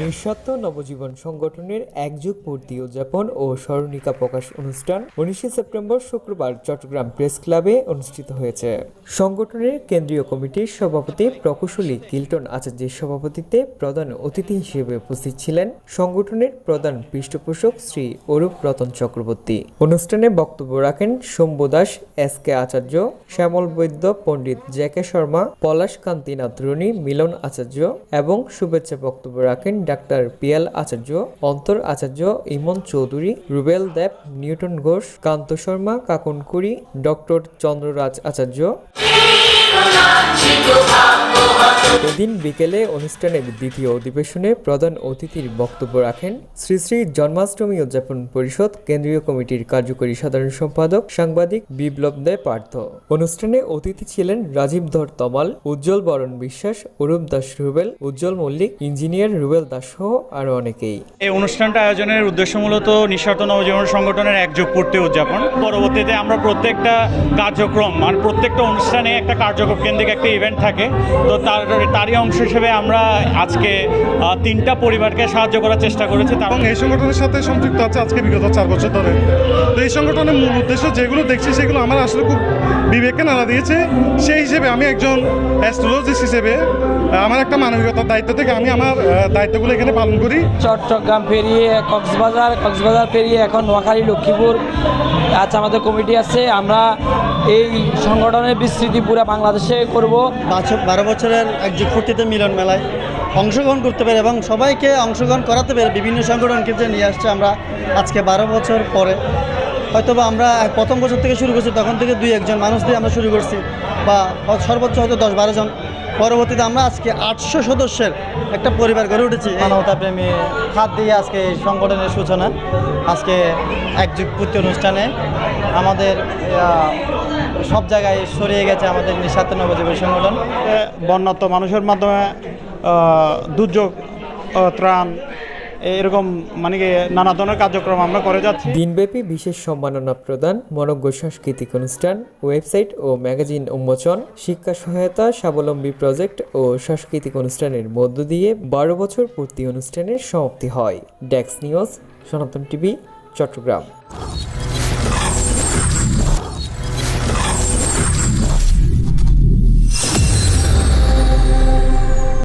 নিঃস্বার্থ নবজীবন সংগঠনের একযুগ পূর্তি উদযাপন ও স্মরণিকা প্রকাশ অনুষ্ঠান উনিশে সেপ্টেম্বর শুক্রবার চট্টগ্রাম প্রেস ক্লাবে অনুষ্ঠিত হয়েছে। সংগঠনের কেন্দ্রীয় কমিটির সভাপতি প্রকৌশলী কিল্টন আচার্যের সভাপতিত্বে প্রধান অতিথি হিসেবে উপস্থিত ছিলেন সংগঠনের প্রধান পৃষ্ঠপোষক শ্রী অরূপ রতন চক্রবর্তী। অনুষ্ঠানে বক্তব্য রাখেন Shambhu Das, S K Acharya, Shyamal Baidya, Pandit JK Sharma Palash Kantinath Rony Milan Acharya এবং শুভেচ্ছা বক্তব্য রাখেন ডাক্তার পিয়াল আচার্য, অন্তর আচার্য ইমন চৌধুরী, রুবেল দেব, নিউটন ঘোষ, কান্ত শর্মা কাকনকুড়ি ডক্টর চন্দ্ররাজ আচার্য। এদিন বিকেলে অনুষ্ঠানের দ্বিতীয় অধিবেশনে প্রধান অতিথির বক্তব্য রাখেন শ্রী শ্রী জন্মাষ্টমী উদযাপন পরিষদ কেন্দ্রীয় কমিটির কার্যকরী সাধারণ সম্পাদক সাংবাদিক বিপ্লব দে পার্থ। অনুষ্ঠানে অতিথি ছিলেন রাজীব ধর তমাল, উজ্জ্বল বরণ বিশ্বাস, অরূপ দাস রুবেল, উজ্জ্বল মল্লিক, ইঞ্জিনিয়ার রুবেল দাস সহ আরও অনেকেই। এই অনুষ্ঠানটা আয়োজনের উদ্দেশ্য মূলত নিঃস্বার্থ নবজীবন সংগঠনের একযোগ পূর্তি উদযাপন। পরবর্তীতে আমরা প্রত্যেকটা কার্যক্রম মানে প্রত্যেকটা অনুষ্ঠানে একটা কার্যক্রম কেন্দ্রিক একটা ইভেন্ট থাকে। তো তার তারই অংশ হিসেবে আমরা আজকে তিনটা পরিবারকে সাহায্য করার চেষ্টা করেছি। তার এবং এই সংগঠনের সাথে সংযুক্ত আছে আজকে বিগত চার বছর ধরে। তো এই সংগঠনের মূল উদ্দেশ্য যেগুলো দেখছি সেগুলো আমার আসলে খুব বিবেককে নাড়া দিয়েছে। সেই হিসেবে আমি একজন অ্যাস্ট্রোলজিস্ট হিসেবে আমার একটা মানবিকতার দায়িত্ব থেকে আমি আমার দায়িত্বগুলো এখানে পালন করি। চট্টগ্রাম পেরিয়ে কক্সবাজার কক্সবাজার পেরিয়ে এখন নোয়াখালী লক্ষ্মীপুর। আচ্ছা আমাদের কমিটি আছে। আমরা এই সংগঠনের বিস্তৃতি পুরো বাংলাদেশে করব। পাঁচ- বারো বছরের একযুগ ফুর্তিতে মিলন মেলায় অংশগ্রহণ করতে পেরে এবং সবাইকে অংশগ্রহণ করাতে পেরে বিভিন্ন সংগঠনকে যে নিয়ে আসছে আমরা আজকে বারো বছর পরে। হয়তোবা আমরা এক প্রথম বছর থেকে শুরু করছি, তখন থেকে দুই একজন মানুষ দিয়ে আমরা শুরু করছি বা সর্বোচ্চ হয়তো দশ বারো জন। পরবর্তীতে আমরা আজকে আটশো সদস্যের একটা পরিবার গড়ে উঠেছি। মানবতা প্রেমী খাত দিয়ে আজকে এই সংগঠনের সূচনা। আজকে একযুগ পূর্তি অনুষ্ঠানে আমাদের সব জায়গায় সরিয়ে গেছে আমাদের নিঃস্বার্থ নবজীবন সংগঠন। বন্যাত্ম মানুষের মাধ্যমে দুর্যোগ ত্রাণ, এরকম মানে কি নানা ধরনের কার্যক্রম আমরা করে যাচ্ছি। দিনব্যাপী বিশেষ সম্মাননা প্রদান, মনজ্ঞ সাংস্কৃতিক অনুষ্ঠান, ওয়েবসাইট ও ম্যাগাজিন উন্মোচন, শিক্ষা সহায়তা, স্বাবলম্বী প্রজেক্ট ও সাংস্কৃতিক অনুষ্ঠানের মধ্য দিয়ে বারো বছর পূর্তি অনুষ্ঠানের সমাপ্তি হয়। ডেক্স নিউজ, সনাতন টিভি, চট্টগ্রাম।